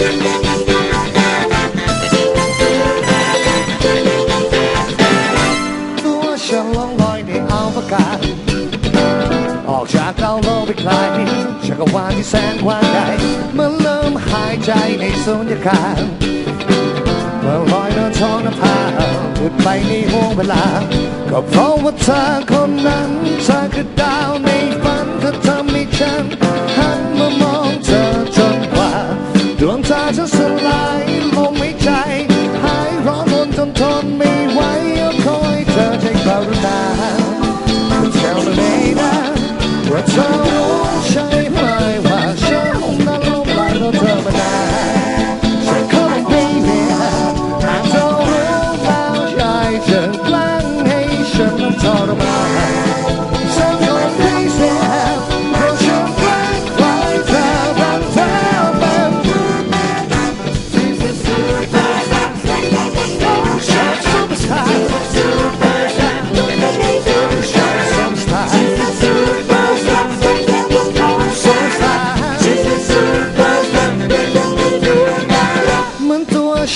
ตัวฉันลองลอยในอาวกาศ ออกจากดาวโลกไปไกลจักรวาลที่แสนกว้างไหญ่เมื่อเริ่มหายใจในสุญญากาศเมื่อลอยนอนท้องนภาหลุดไปในห่วงเวลา ก็เพราะว่าเธอคนนั้นเธอคือ ดวงตาจะสลายลงไม่ใจหายร้อนรนจนทนไม่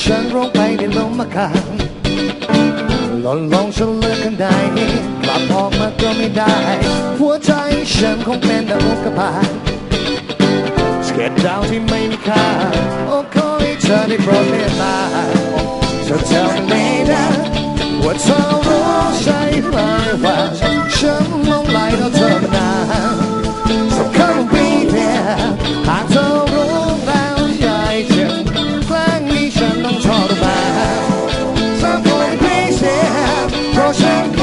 ฉันลงไปในลมอากาศหล่นลงฉันเลือกกันได้กลับออกมาก็ไม่ได้ หัวใจฉันคงเป็นแต่อุกระบาตสเก็ตดาวที่ไม่มีค่าโอ้ขอให้เธอได้โปรดเมตตาเธอเท่ได้ว่าเธอ Prochain